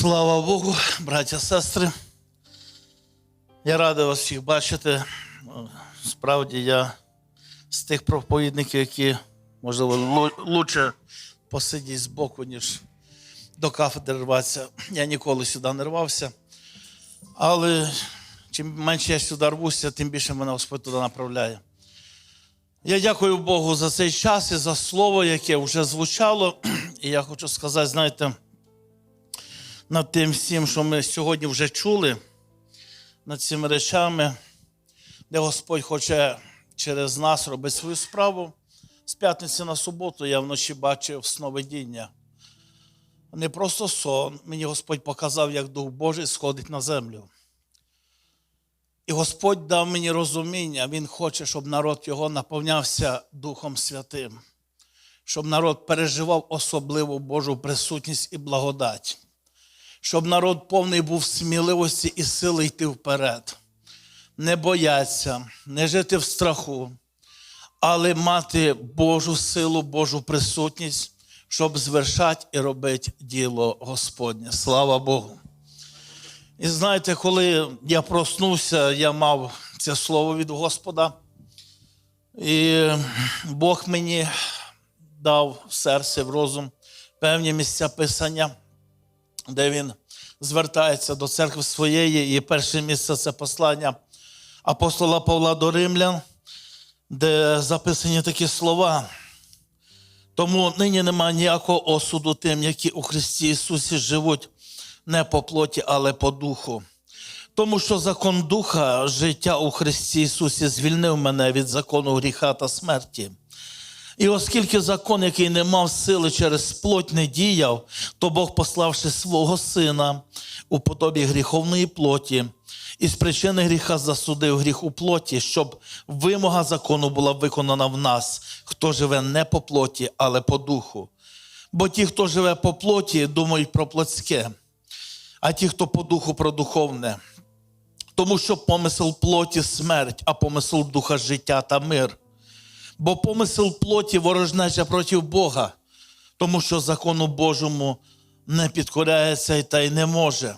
Слава Богу, браття, сестри. Я радий вас всіх бачити. Справді я з тих проповідників, які, можливо, лу- лучше посидіть збоку, ніж до кафедри рватися. Я ніколи сюди не рвався. Але чим менше я сюди рвуся, тим більше мене Господь туди направляє. Я дякую Богу за цей час і за слово, яке вже звучало. І я хочу сказати, знаєте, над тим всім, що ми сьогодні вже чули, над цими речами, де Господь хоче через нас робити свою справу. З п'ятниці на суботу я вночі бачив сновидіння. Не просто сон. Мені Господь показав, як Дух Божий сходить на землю. І Господь дав мені розуміння, Він хоче, щоб народ його наповнявся Духом Святим, щоб народ переживав особливу Божу присутність і благодать, щоб народ повний був сміливості і сили йти вперед, не бояться, не жити в страху, але мати Божу силу, Божу присутність, щоб звершати і робити діло Господнє. Слава Богу! І знаєте, коли я проснувся, я мав це слово від Господа. І Бог мені дав в серце, в розум певні місця писання, де він звертається до церкви своєї. І перше місце це послання апостола Павла до Римлян, де записані такі слова. Тому нині немає ніякого осуду тим, які у Христі Ісусі живуть не по плоті, але по духу. Тому що закон духа життя у Христі Ісусі звільнив мене від закону гріха та смерті. І оскільки закон, який не мав сили через плоть, не діяв, то Бог, пославши свого сина у подобі гріховної плоті, і з причини гріха засудив гріх у плоті, щоб вимога закону була виконана в нас, хто живе не по плоті, але по духу. Бо ті, хто живе по плоті, думають про плотське, а ті, хто по духу, про духовне. Тому що помисел плоті смерть, а помисел духа життя та мир. Бо помисел плоті ворожнеча проти Бога, тому що закону Божому не підкоряється та й не може.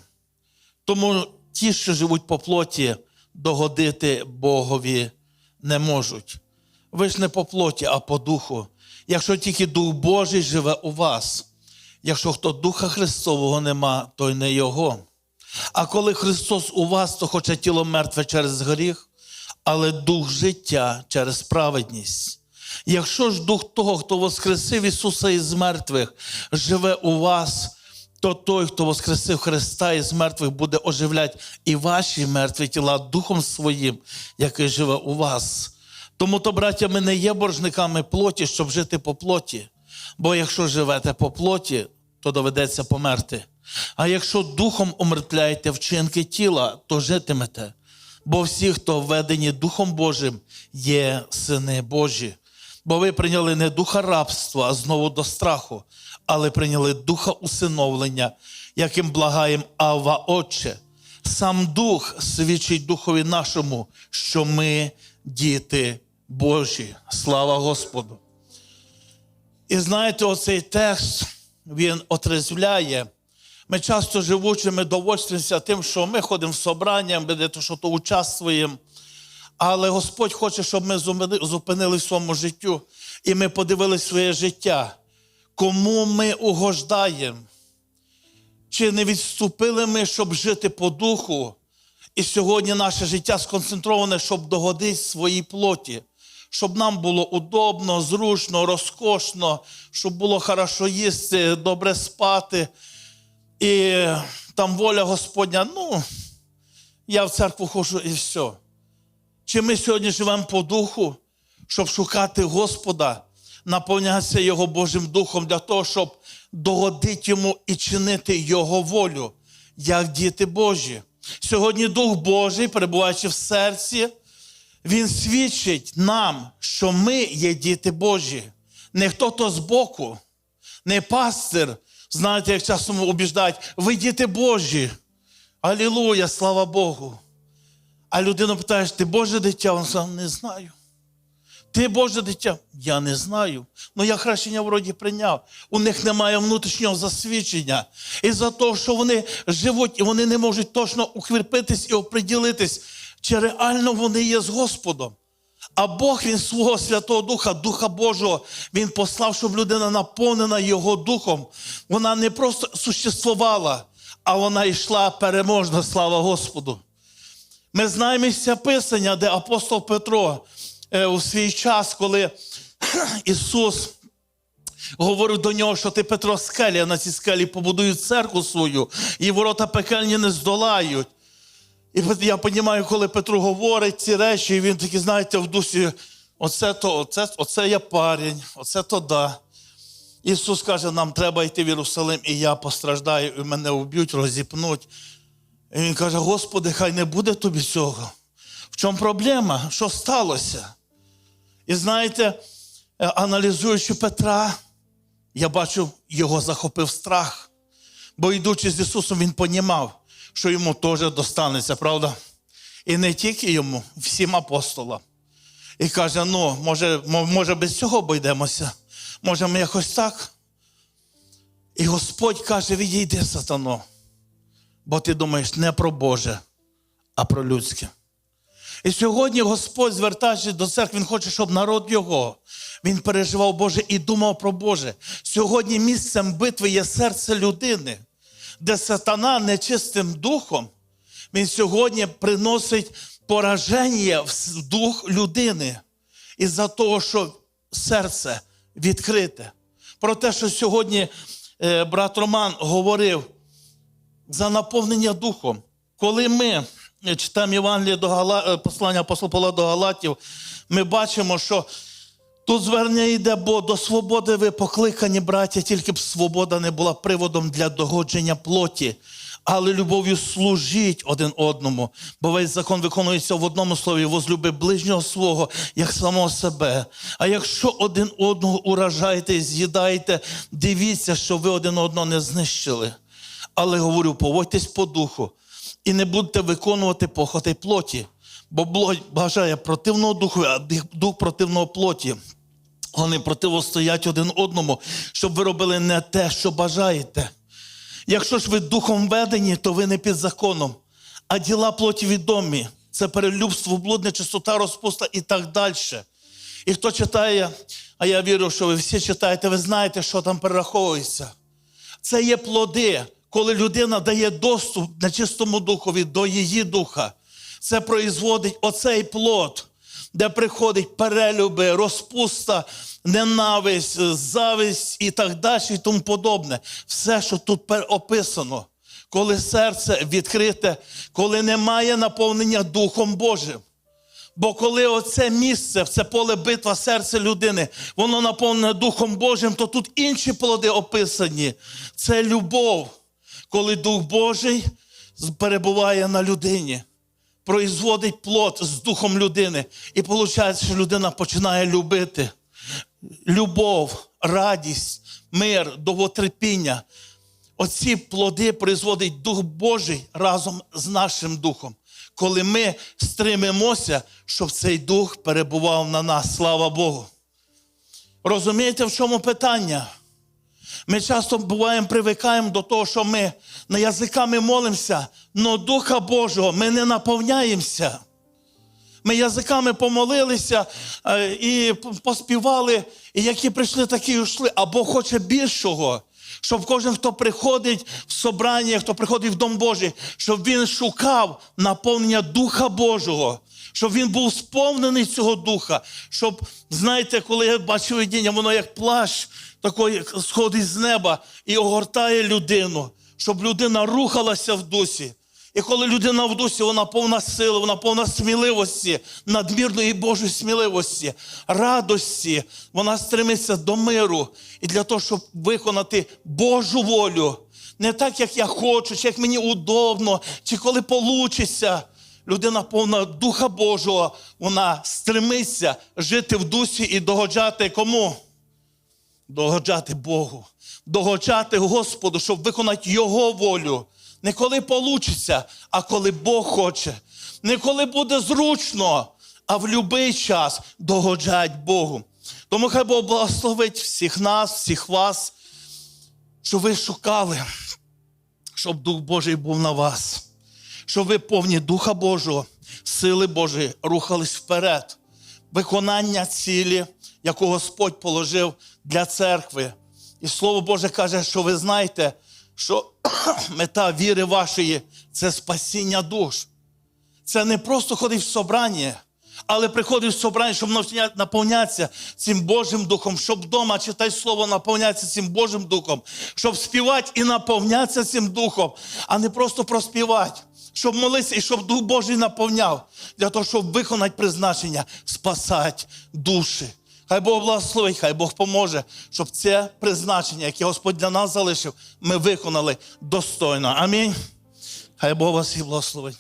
Тому ті, що живуть по плоті, догодити Богові не можуть. Ви ж не по плоті, а по духу. Якщо тільки Дух Божий живе у вас, якщо хто Духа Христового нема, то й не Його. А коли Христос у вас, то хоче тіло мертве через гріх, але дух життя через праведність. Якщо ж дух того, хто воскресив Ісуса із мертвих, живе у вас, то той, хто воскресив Христа із мертвих, буде оживляти і ваші мертві тіла Духом Своїм, який живе у вас. Тому то, браття, ми не є боржниками плоті, щоб жити по плоті. Бо якщо живете по плоті, то доведеться померти. А якщо духом умертвляєте вчинки тіла, то житимете. Бо всі, хто введені Духом Божим, є сини Божі. Бо ви прийняли не духа рабства, а знову до страху, але прийняли духа усиновлення, яким благаєм Ава Отче. Сам Дух свідчить Духові нашому, що ми діти Божі. Слава Господу! І знаєте, оцей текст він отрезвляє. Ми часто живучи, ми довольствуємося тим, що ми ходимо в собрання, ми де-то що то участвуємо. Але Господь хоче, щоб ми зупинили своєму життю і ми подивилися своє життя. Кому ми угождаємо? Чи не відступили ми, щоб жити по духу? І сьогодні наше життя сконцентроване, щоб догодити своїй плоті, щоб нам було удобно, зручно, розкошно, щоб було хорошо їсти, добре спати. І там воля Господня, ну, я в церкву ходжу і все. Чи ми сьогодні живемо по духу, щоб шукати Господа, наповнятися Його Божим Духом для того, щоб догодити йому і чинити Його волю, як діти Божі. Сьогодні Дух Божий, перебуваючи в серці, Він свідчить нам, що ми є діти Божі. Не хто-то збоку, не пастир. Знаєте, як часом убіждають, ви діти Божі. Алілуя, слава Богу. А людину питаєш, ти Боже дитя? Він сказав, не знаю. Ти Боже дитя? Я не знаю. Ну я хрещення вроді прийняв. У них немає внутрішнього засвідчення. І за те, що вони живуть і вони не можуть точно укріпитись і оприділитись, чи реально вони є з Господом. А Бог він свого Святого Духа, Духа Божого, Він послав, щоб людина наповнена Його Духом. Вона не просто существувала, а вона йшла переможно, слава Господу. Ми знаємо місця Писання, де апостол Петро е, у свій час, коли Ісус говорив до нього, що ти Петро скеля, на цій скелі побудую церкву свою, і ворота пекельні не здолають. І я розумію, коли Петро говорить ці речі, і він такий, знаєте, в дусі, оце то, оце, оце я парень, оце то да. Ісус каже, нам треба йти в Єрусалим, і я постраждаю, і мене вб'ють, розіпнуть. І він каже: Господи, хай не буде тобі цього. В чому проблема? Що сталося? І знаєте, е, аналізуючи Петра, я бачу, його захопив страх. Бо йдучи з Ісусом, він понімав, що йому теж достанеться, правда? І не тільки йому, всім апостолам. І каже: ну, може, може без цього обійдемося? Може, ми якось так? І Господь каже: відійди, сатано, бо ти думаєш не про Боже, а про людське. І сьогодні Господь, звертаючись до церкви, Він хоче, щоб народ його, він переживав Боже і думав про Боже. Сьогодні місцем битви є серце людини, де сатана нечистим духом, він сьогодні приносить пораження в дух людини із-за того, що серце відкрите. Про те, що сьогодні е, брат Роман говорив, за наповнення духом. Коли ми е, читаємо Євангеліє до Гала... е, послання апостола Павла до Галатів, ми бачимо, що тут звернення йде, бо до свободи ви покликані, браття, тільки б свобода не була приводом для догодження плоті. Але любов'ю служіть один одному, бо весь закон виконується в одному слові: возлюби ближнього свого, як самого себе. А якщо один одного уражаєте і з'їдаєте, дивіться, що ви один одного не знищили. Але говорю, поводьтесь по духу і не будете виконувати похоти плоті, бо бажає противного духу, а дух противного плоті. Вони противостоять один одному, щоб ви робили не те, що бажаєте. Якщо ж ви духом ведені, то ви не під законом, а діла плоті відомі. Це перелюбство, блудне, чистота, розпуста і так далі. І хто читає, а я вірю, що ви всі читаєте, ви знаєте, що там перераховується. Це є плоди, коли людина дає доступ нечистому духові до її духа. Це производить оцей плод, де приходить перелюби, розпуста, ненависть, зависть і так далі, і тому подобне. Все, що тут описано. Коли серце відкрите, коли немає наповнення Духом Божим. Бо коли оце місце, це поле битва серця людини, воно наповнене Духом Божим, то тут інші плоди описані. Це любов, коли Дух Божий перебуває на людині, производить плод з духом людини. І виходить, що людина починає любити. Любов, радість, мир, довготерпіння. Оці плоди производить Дух Божий разом з нашим духом, коли ми стримимося, щоб цей дух перебував на нас. Слава Богу. Розумієте, в чому питання? Ми часто буваємо, привикаємо до того, що ми на язиками молимося, але Духа Божого ми не наповняємося. Ми язиками помолилися е, і поспівали, і які прийшли, такі й ушли. А Бог хоче більшого. Щоб кожен, хто приходить в собрання, хто приходить в Дом Божий, щоб він шукав наповнення Духа Божого, щоб він був сповнений цього духа. Щоб, знаєте, коли я бачу видіння, воно як плащ такий сходить з неба і огортає людину, щоб людина рухалася в дусі. І коли людина в дусі, вона повна сили, вона повна сміливості, надмірної Божої сміливості, радості, вона стремиться до миру. І для того, щоб виконати Божу волю, не так, як я хочу, чи як мені удобно, чи коли получиться. Людина повна Духа Божого, вона стремиться жити в дусі і догоджати кому? догоджати Богу, догоджати Господу, щоб виконати Його волю. Не коли получиться, а коли Бог хоче. Не коли буде зручно, а в будь-який час догоджать Богу. Тому хай Бог благословить всіх нас, всіх вас, що ви шукали, щоб Дух Божий був на вас, щоб ви повні Духа Божого, сили Божої рухались вперед, виконання цілі, яку Господь положив для церкви. І Слово Боже каже, що ви знаєте, що мета віри вашої це спасіння душ. Це не просто ходить в собрання, але приходить в собрання, щоб наповнятися цим Божим Духом, щоб вдома читай слово, наповнятися цим Божим Духом, щоб співати і наповнятися цим Духом, а не просто проспівати, щоб молитися і щоб Дух Божий наповняв, для того, щоб виконати призначення, спасати душі. Хай Бог благословить, хай Бог поможе, щоб це призначення, яке Господь для нас залишив, ми виконали достойно. Амінь. Хай Бог вас і благословить.